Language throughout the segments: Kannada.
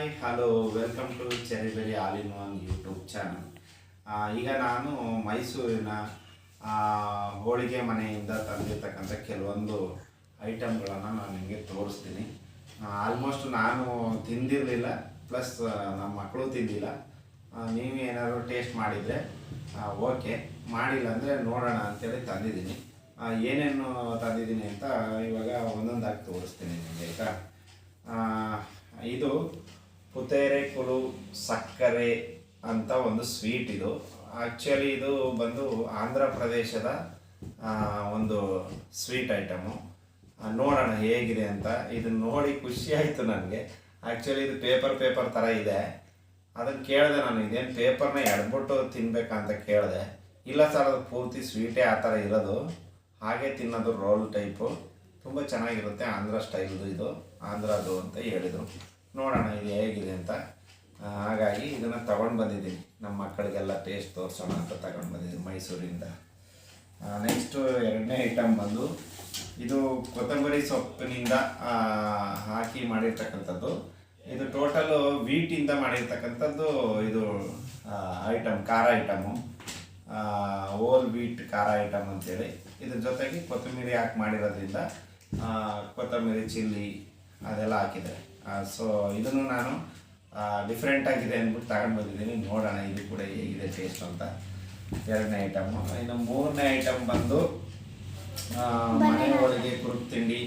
Hi hello welcome to Cherry Berry all in one YouTube channel ಈಗ ನಾನು ಮೈಸೂರಿನ ಹೋಳಿಗೆ ಮನೆಯಿಂದ ತಂದಿರ್ತಕ್ಕಂಥ ಕೆಲವೊಂದು ಐಟಮ್ಗಳನ್ನು ನಾನು ನಿಮಗೆ ತೋರಿಸ್ತೀನಿ. ಆಲ್ಮೋಸ್ಟ್ ನಾನು ತಿಂದಿರಲಿಲ್ಲ ಪ್ಲಸ್ ನಮ್ಮ ಮಕ್ಕಳು ತಿಂದಿಲ್ಲ. ನೀವೇ ಏನಾದರೂ ಟೇಸ್ಟ್ ಮಾಡಿದರೆ ಓಕೆ ಮಾಡಿಲ್ಲ ಅಂದರೆ ನೋಡೋಣ ಅಂತೇಳಿ ತಂದಿದ್ದೀನಿ. ಏನೇನು ತಂದಿದ್ದೀನಿ ಅಂತ ಇವಾಗ ಒಂದೊಂದಾಗಿ ತೋರಿಸ್ತೀನಿ ನಿಮಗೆ, ಆಯಿತಾ? ಇದು ಪುತೇರೆ ಕುಲು ಸಕ್ಕರೆ ಅಂತ ಒಂದು ಸ್ವೀಟ್ ಇದು. ಆ್ಯಕ್ಚುಲಿ ಇದು ಬಂದು ಆಂಧ್ರ ಪ್ರದೇಶದ ಒಂದು ಸ್ವೀಟ್ ಐಟಮು ನೋಡೋಣ ಹೇಗಿದೆ ಅಂತ. ಇದನ್ನ ನೋಡಿ ಖುಷಿ ಆಯಿತು ನನಗೆ. ಆ್ಯಕ್ಚುಲಿ ಇದು ಪೇಪರ್ ಪೇಪರ್ ಥರ ಇದೆ. ಅದನ್ನು ಕೇಳಿದೆ ನಾನು, ಇದೇನು ಪೇಪರ್ನ ಎಡ್ಬಿಟ್ಟು ತಿನ್ಬೇಕಾ ಅಂತ ಕೇಳಿದೆ. ಇಲ್ಲ ಸರ್ ಅದು ಪೂರ್ತಿ ಸ್ವೀಟೇ ಆ ಥರ ಇರೋದು. ಹಾಗೆ ತಿನ್ನೋದು ರೋಲ್ ಟೈಪು ತುಂಬ ಚೆನ್ನಾಗಿರುತ್ತೆ, ಆಂಧ್ರ ಸ್ಟೈಲ್ದು ಇದು. ಆಂಧ್ರದು ಅಂತ ಹೇಳಿದರು. ನೋಡೋಣ ಇದು ಹೇಗಿದೆ ಅಂತ. ಹಾಗಾಗಿ ಇದನ್ನು ತಗೊಂಡು ಬಂದಿದ್ದೀನಿ. ನಮ್ಮ ಮಕ್ಕಳಿಗೆಲ್ಲ ಟೇಸ್ಟ್ ತೋರಿಸೋಣ ಅಂತ ತಗೊಂಡು ಬಂದಿದ್ದೀನಿ ಮೈಸೂರಿಂದ. ನೆಕ್ಸ್ಟು ಎರಡನೇ ಐಟಮ್ ಬಂದು ಇದು ಕೊತ್ತಂಬರಿ ಸೊಪ್ಪಿನಿಂದ ಹಾಕಿ ಮಾಡಿರ್ತಕ್ಕಂಥದ್ದು. ಇದು ಟೋಟಲು ವೀಟಿಂದ ಮಾಡಿರ್ತಕ್ಕಂಥದ್ದು ಇದು ಐಟಮ್ ಖಾರ ಐಟಮು ಓಲ್ ವೀಟ್ ಖಾರ ಐಟಮ್ ಅಂತೇಳಿ. ಇದ್ರ ಜೊತೆಗೆ ಕೊತ್ತಂಬರಿ ಹಾಕಿ ಮಾಡಿರೋದ್ರಿಂದ ಕೊತ್ತಂಬರಿ ಚಿಲ್ಲಿ ಅದೆಲ್ಲ ಹಾಕಿದ್ದಾರೆ. ಸೊ ಇದನ್ನು ನಾನು ಡಿಫ್ರೆಂಟ್ ಆಗಿದೆ ಅಂದ್ಬಿಟ್ಟು ತಗೊಂಡು ಬಂದಿದ್ದೀನಿ. ನೋಡೋಣ ಇದು ಕೂಡ ಹೇಗಿದೆ ಟೇಸ್ಟ್ ಅಂತ. ಎರಡನೇ ಐಟಮು ಇನ್ನು ಮೂರನೇ ಐಟಮ್ ಬಂದು ಮನೆಯೊಳಗೆ ಮನೆ ಹೋಳಿಗೆ ಕುರುಕ್ ತಿಂಡಿ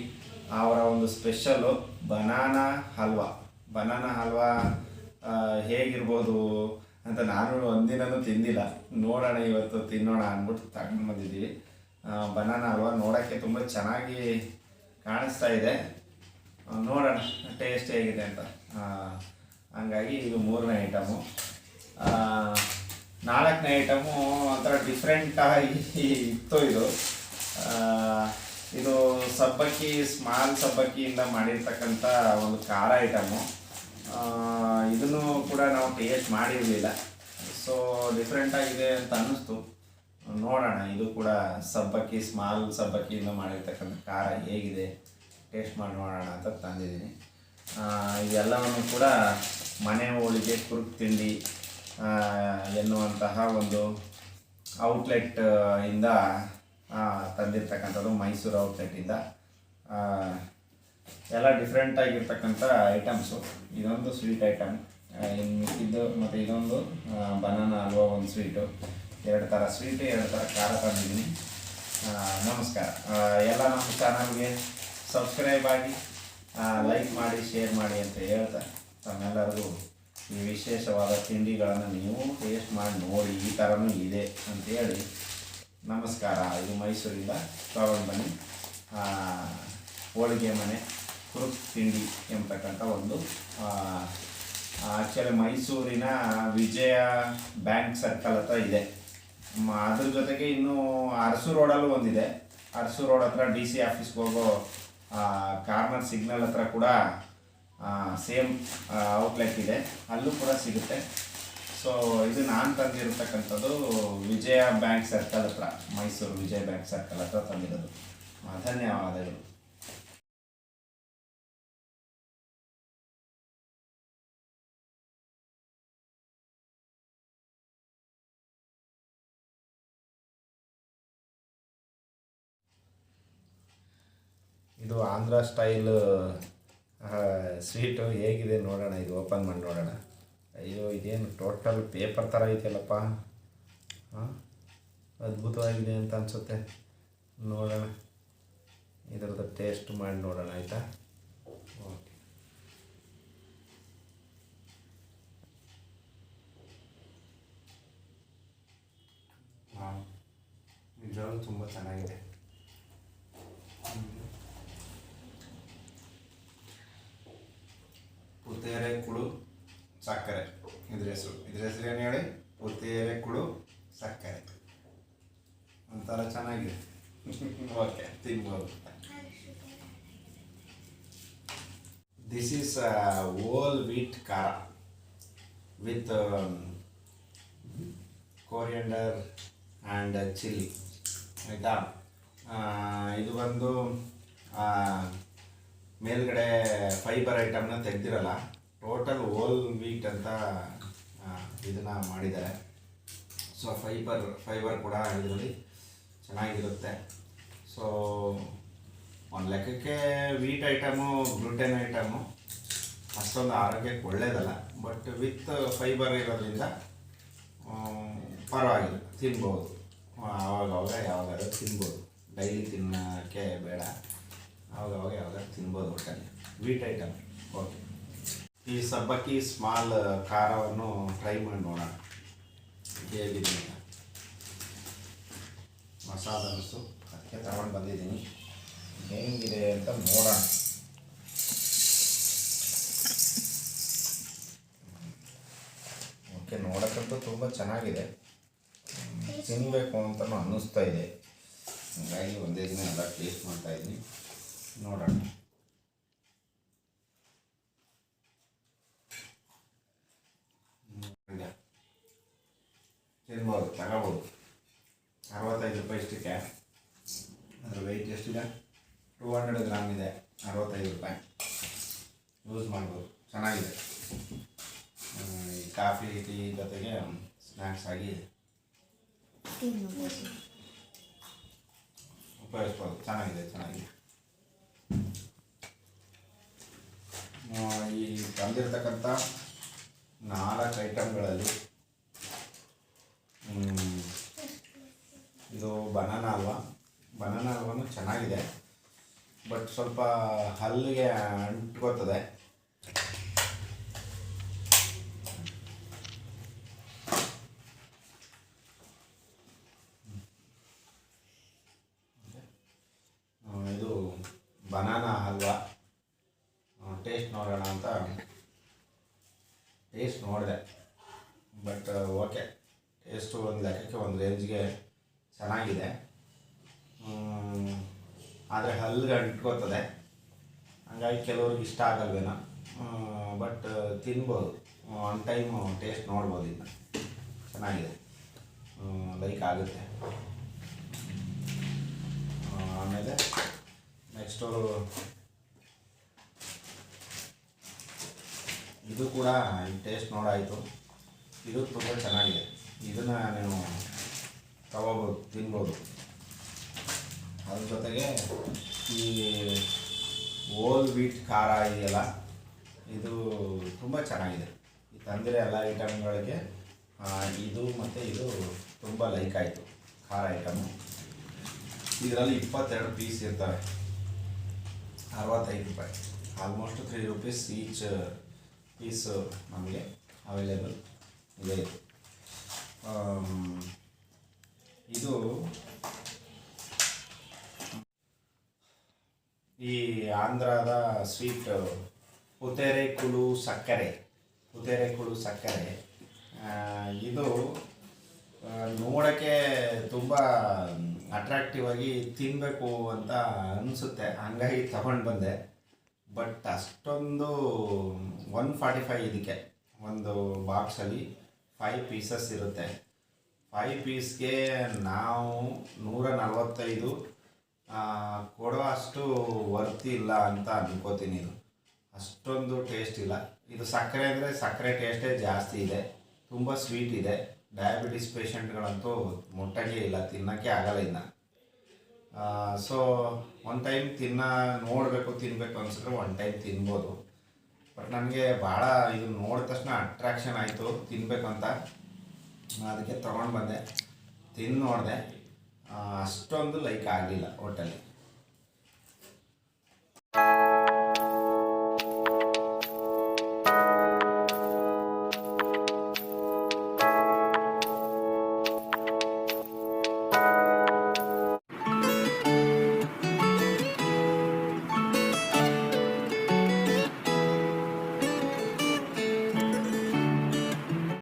ಅವರ ಒಂದು special banana halwa. Banana halwa ಹೇಗಿರ್ಬೋದು ಅಂತ ನಾನು ಒಂದಿನೂ ತಿಂದಿಲ್ಲ. ನೋಡೋಣ ಇವತ್ತು ತಿನ್ನೋಣ ಅಂದ್ಬಿಟ್ಟು ತಗೊಂಡು ಬಂದಿದ್ದೀವಿ. ಬನಾನಾ ಹಲ್ವಾ ನೋಡೋಕ್ಕೆ ತುಂಬ ಚೆನ್ನಾಗಿ ಕಾಣಿಸ್ತಾ ಇದೆ. ನೋಡೋಣ ಟೇಸ್ಟ್ ಹೇಗಿದೆ ಅಂತ. ಹಂಗಾಗಿ ಇದು ಮೂರನೇ ಐಟಮು ನಾಲ್ಕನೇ ಐಟಮು ಒಂಥರ ಡಿಫ್ರೆಂಟಾಗಿ ಇತ್ತು ಇದು. ಇದು ಸಬ್ಬಕ್ಕಿ ಸ್ಮಾಲ್ ಸಬ್ಬಕ್ಕಿಯಿಂದ ಮಾಡಿರ್ತಕ್ಕಂಥ ಒಂದು ಖಾರ ಐಟಮು ಇದನ್ನು ಕೂಡ ನಾವು ಟೇಸ್ಟ್ ಮಾಡಿರಲಿಲ್ಲ. ಸೊ ಡಿಫ್ರೆಂಟ್ ಆಗಿದೆ ಅಂತ ಅನ್ನಿಸ್ತು. ನೋಡೋಣ, ಇದು ಕೂಡ ಸಬ್ಬಕ್ಕಿ ಸ್ಮಾಲ್ ಸಬ್ಬಕ್ಕಿಯಿಂದ ಮಾಡಿರ್ತಕ್ಕಂಥ ಖಾರ ಹೇಗಿದೆ? ಟೇಸ್ಟ್ ಮಾಡಿ ನೋಡೋಣ ಅಂತ ತಂದಿದ್ದೀನಿ. ಇದೆಲ್ಲವನ್ನು ಕೂಡ ಮನೆ ಹೋಳಿಗೆ ಕುರುಕ್ ತಿಂಡಿ ಎನ್ನುವಂತಹ ಒಂದು ಔಟ್ಲೆಟ್ ಇಂದ ತಂದಿರ್ತಕ್ಕಂಥದ್ದು ಮೈಸೂರು ಔಟ್ಲೆಟ್ಟಿಂದ ಆ, ಎಲ್ಲ ಡಿಫ್ರೆಂಟ್ ಆಗಿರ್ತಕ್ಕಂಥ ಐಟಮ್ಸು ಇದೊಂದು ಸ್ವೀಟ್ ಐಟಮ್ ಇನ್ನು ಮಿಕ್ಕಿದ್ದು ಮತ್ತು ಇದೊಂದು ಬನಾನಾ ಅಲ್ವಾ ಒಂದು ಸ್ವೀಟು ಎರಡು ಥರ ಸ್ವೀಟು ಎರಡು ಥರ ಖಾರ ತಂದಿದ್ದೀನಿ. ನಮಸ್ಕಾರ. ಎಲ್ಲ ನಮ್ಮ ಚಾನಲ್ಗೆ ಸಬ್ಸ್ಕ್ರೈಬ್ ಆಗಿ ಲೈಕ್ ಮಾಡಿ ಶೇರ್ ಮಾಡಿ ಅಂತ ಹೇಳ್ತಾ ತಮ್ಮೆಲ್ಲರಿಗೂ ಈ ವಿಶೇಷವಾದ ತಿಂಡಿಗಳನ್ನು ನೀವು ಟೇಸ್ಟ್ ಮಾಡಿ ನೋಡಿ, ಈ ಥರನೂ ಇದೆ ಅಂತೇಳಿ ನಮಸ್ಕಾರ. ಇದು ಮೈಸೂರಿಂದ ತಗೊಂಡು ಬನ್ನಿ ಹೋಳಿಗೆ ಮನೆ ಕುರುಕ್ ತಿಂಡಿ ಎಂಬತಕ್ಕಂಥ ಒಂದು ಆ್ಯಕ್ಚುಲಿ ಮೈಸೂರಿನ ವಿಜಯ ಬ್ಯಾಂಕ್ ಸರ್ಕಲ್ ಹತ್ರ ಇದೆ. ಅದ್ರ ಜೊತೆಗೆ ಇನ್ನು ಅರಸು ರೋಡಲ್ಲೂ ಒಂದಿದೆ. ಅರಸು ರೋಡ್ ಹತ್ರ ಡಿ ಸಿ ಆಫೀಸ್ಗೆ ಹೋಗೋ ಕಾರ್ನರ್ ಸಿಗ್ನಲ್ ಹತ್ರ ಕೂಡ ಸೇಮ್ ಔಟ್ಲೆಟ್ ಇದೆ. ಅಲ್ಲೂ ಕೂಡ ಸಿಗುತ್ತೆ. ಸೊ ಇದು ನಾನು ತಂದಿರತಕ್ಕಂಥದ್ದು ವಿಜಯ ಬ್ಯಾಂಕ್ ಸರ್ಕಲ್ ಹತ್ರ, ಮೈಸೂರು ವಿಜಯ ಬ್ಯಾಂಕ್ ಸರ್ಕಲ್ ಹತ್ರ ತಂದಿರೋದು. ಧನ್ಯವಾದಗಳು. ಇದು ಆಂಧ್ರ ಸ್ಟೈಲ್ ಸ್ವೀಟು ಹೇಗಿದೆ ನೋಡೋಣ, ಇದು ಓಪನ್ ಮಾಡಿ ನೋಡೋಣ. ಅಯ್ಯೋ, ಇದೇನು ಟೋಟಲ್ ಪೇಪರ್ ಥರ ಐತಲ್ಲಪ್ಪ ಹಾಂ ಅದ್ಭುತವಾಗಿದೆ ಅಂತ ಅನಿಸುತ್ತೆ. ನೋಡೋಣ. ಇದರದ್ದು ಟೇಸ್ಟ್ ಮಾಡಿ ನೋಡೋಣ, ಆಯಿತಾ? ಓಕೆ ನಿಜವಾಗ್ಲೂ ತುಂಬ ಚೆನ್ನಾಗಿದೆ. ಪುತ್ತೇರೆ ಕುಳು ಸಕ್ಕರೆ. ಇದ್ರ ಹೆಸರು. ಇದ್ರ ಹೆಸರು ಏನು ಹೇಳಿ? ಪುತ್ತೇರೆ ಕುಳು ಸಕ್ಕರೆ. ಒಂಥರ ಚೆನ್ನಾಗಿದೆ. ಓಕೆ, ತಿನ್ಬೋದು. ದಿಸ್ ಈಸ್ ಓಲ್ ವೀಟ್ ಖಾರ ವಿತ್ ಕೋರಿಯಂಡರ್ ಆ್ಯಂಡ್ ಚಿಲ್ಲಿ ಆಯಿತಾ? ಇದು ಬಂದು ಮೇಲ್ಗಡೆ ಫೈಬರ್ ಐಟಮ್ನ ತೆಗ್ದಿರಲ್ಲ ಟೋಟಲ್ ಓಲ್ ವೀಟ್ ಅಂತ ಇದನ್ನು ಮಾಡಿದ್ದಾರೆ. ಸೊ ಫೈಬರ್ ಫೈಬರ್ ಕೂಡ ಇದರಲ್ಲಿ ಚೆನ್ನಾಗಿರುತ್ತೆ. ಸೊ ಒಂದು ಲೆಕ್ಕಕ್ಕೆ ವೀಟ್ ಐಟಮು ಗ್ಲುಟೆನ್ ಐಟಮು ಅಷ್ಟೊಂದು ಆರೋಗ್ಯಕ್ಕೆ ಒಳ್ಳೇದಲ್ಲ. ಬಟ್ ವಿತ್ ಫೈಬರ್ ಇರೋದ್ರಿಂದ ಪರವಾಗಿಲ್ಲ, ತಿನ್ಬೋದು. ಆವಾಗ ಅವಾಗ ಯಾವಾಗಾದ್ರೂ ತಿನ್ಬೋದು. ಡೈಲಿ ತಿನ್ನೋಕ್ಕೆ ಬೇಡ. ಆವಾಗ ಅವಾಗ ಯಾವಾಗಾದ್ರೂ ತಿನ್ಬೋದು ಒಟ್ಟಲ್ಲಿ ವೀಟ್ ಐಟಮ್ ಓಕೆ ಈ ಸಬ್ಬಕ್ಕಿ ಸ್ಮಾಲ್ ಖಾರವನ್ನು ಟ್ರೈ ಮಾಡಿ ನೋಡೋಣ. ಹೇಗಿದೆ ಮಸಾಲ ಅನಿಸು ಅದಕ್ಕೆ ತಗೊಂಡು ಬಂದಿದ್ದೀನಿ. ಹೇಗಿದೆ ಅಂತ ನೋಡೋಣ. ಓಕೆ, ನೋಡೋಕ್ಕಂತೂ ತುಂಬ ಚೆನ್ನಾಗಿದೆ. ತಿನ್ನಬೇಕು ಅಂತಲೂ ಅನ್ನಿಸ್ತಾ ಇದೆ. ಹಾಗಾಗಿ ಒಂದೇ ದಿನ ಎಲ್ಲ ಟೇಸ್ಟ್ ಮಾಡ್ತಾಯಿದ್ದೀನಿ ನೋಡೋಣ ಹಂಗೆ ತಿನ್ಬೋದು ತಗೋಬೋದು ಅರವತ್ತೈದು ರೂಪಾಯಿ ಇಷ್ಟಕ್ಕೆ ಅದ್ರ ವೆಯ್ಟ್ ಎಷ್ಟಿದೆ ಟೂ ಹಂಡ್ರೆಡ್ ಗ್ರಾಮ್ ಇದೆ ಅರವತ್ತೈದು ರೂಪಾಯಿ ಯೂಸ್ ಮಾಡ್ಬೋದು ಚೆನ್ನಾಗಿದೆ ಹ್ಮ್, ಈ ಕಾಫಿ ಟೀ ಜೊತೆಗೆ ಸ್ನ್ಯಾಕ್ಸ್ ಆಗಿ ಉಪಯೋಗಿಸ್ಬೋದು. ಚೆನ್ನಾಗಿದೆ ಚೆನ್ನಾಗಿದೆ. ಈ ತಂದಿರತಕ್ಕಂಥ ನಾಲ್ಕು ಐಟಮ್ಗಳಲ್ಲಿ ಇದು ಬನಾನ ಹಲ್ವಾ. ಬನಾನಾ ಹಲ್ವಾನು ಚೆನ್ನಾಗಿದೆ. ಬಟ್ ಸ್ವಲ್ಪ ಹಲ್ಲಿಗೆ ಅಂಟ್ಕೋತದೆ ಆ, ಇದು ಬನಾನಾ ಹಲ್ವಾ ಟೇಸ್ಟ್ ನೋಡೋಣ ಅಂತ ಟೇಸ್ಟ್ ನೋಡಿದೆ ಬಟ್ ಓಕೆ ಟೇಸ್ಟು ಒಂದು ಲೆಕ್ಕಕ್ಕೆ ಒಂದು ರೇಂಜ್ಗೆ ಚೆನ್ನಾಗಿದೆ ಆದರೆ ಹಲ್ಲು ಅಂಟ್ಕೋತದೆ. ಹಂಗಾಗಿ ಕೆಲವ್ರಿಗೆ ಇಷ್ಟ ಆಗಲ್ವೇನೋ. ಬಟ್ ತಿನ್ಬೋದು. ಒನ್ ಟೈಮ್ ಟೇಸ್ಟ್ ನೋಡ್ಬೋದು ಇನ್ನು. ಚೆನ್ನಾಗಿದೆ. ಲೈಕ್ ಆಗುತ್ತೆ. ಆಮೇಲೆ ನೆಕ್ಸ್ಟು ಇದು ಕೂಡ ಟೇಸ್ಟ್ ನೋಡಾಯಿತು. ಇದು ತುಂಬ ಚೆನ್ನಾಗಿದೆ. ಇದನ್ನು ನೀವು ತಗೋಬೋದು, ತಿನ್ಬೋದು. ಅದ್ರ ಜೊತೆಗೆ ಈ ಓಲ್ ವೀಟ್ ಖಾರ ಇದೆಯಲ್ಲ, ಇದು ತುಂಬ ಚೆನ್ನಾಗಿದೆ. ಈ ತಂದಿರೋ ಎಲ್ಲ ಐಟಮ್ಗಳಿಗೆ ಇದು ಮತ್ತು ಇದು ತುಂಬ ಲೈಕ್ ಆಯಿತು, ಖಾರ ಐಟಮು ಇದರಲ್ಲಿ ಇಪ್ಪತ್ತೆರಡು ಪೀಸ್ ಇರ್ತವೆ. ಅರವತ್ತೈದು ರೂಪಾಯಿ. Almost three rupees each piece ನಮಗೆ ಅವೈಲೇಬಲ್ ಇದೆ ಇದು ಆಮ್, ಇದು ಈ ಆಂಧ್ರದ ಸ್ವೀಟ್ ಪುತೆರೆ ಕುಳು ಸಕ್ಕರೆ ಪುತೆರೆ ಕುಳು ಸಕ್ಕರೆ. ಇದು ನೋಡೋಕ್ಕೆ ತುಂಬ ಅಟ್ರಾಕ್ಟಿವ್ ಆಗಿ ತಿನ್ನಬೇಕು ಅಂತ ಅನಿಸುತ್ತೆ. ಹಂಗಾಗಿ ತಗೊಂಡು ಬಂದೆ. ಬಟ್ ಅಷ್ಟೊಂದು ಒನ್ ಫಾರ್ಟಿ ಫೈವ್ ಇದಕ್ಕೆ, ಒಂದು ಬಾಕ್ಸಲ್ಲಿ ಫೈವ್ ಪೀಸಸ್ ಇರುತ್ತೆ. ಫೈವ್ ಪೀಸ್ಗೆ ನಾವು ನೂರ ನಲವತ್ತೈದು ಕೊಡೋ ಅಷ್ಟು ವರ್ತಿ ಇಲ್ಲ ಅಂತ ಅನ್ಕೋತೀನಿ ಇದು. ಅಷ್ಟೊಂದು ಟೇಸ್ಟ್ ಇಲ್ಲ. ಇದು ಸಕ್ಕರೆ ಅಂದರೆ ಸಕ್ಕರೆ ಟೇಸ್ಟೇ ಜಾಸ್ತಿ ಇದೆ. ತುಂಬ ಸ್ವೀಟ್ ಇದೆ. ಡಯಾಬಿಟಿಸ್ ಪೇಷಂಟ್ಗಳಂತೂ ಮುಟ್ಟಂಗೆ ಇಲ್ಲ, ತಿನ್ನೋಕ್ಕೆ ಆಗಲ್ಲ ಇನ್ನು. ಸೊ ಒನ್ ಟೈಮ್ ತಿನ್ನ, ನೋಡಬೇಕು ತಿನ್ನಬೇಕು ಅನ್ಸಿದ್ರೆ ಒನ್ ಟೈಮ್ ತಿನ್ಬೋದು. ಬಟ್ ನನಗೆ ಭಾಳ ಇದು ನೋಡಿದ ತಕ್ಷಣ ಅಟ್ರಾಕ್ಷನ್ ಆಯಿತು ತಿನ್ನಬೇಕು ಅಂತ. ಅದಕ್ಕೆ ತೊಗೊಂಡು ಬಂದೆ. ತಿಂದು ನೋಡಿದೆ. ಅಷ್ಟೊಂದು ಲೈಕ್ ಆಗಲಿಲ್ಲ ಒಟ್ಟಲ್ಲಿ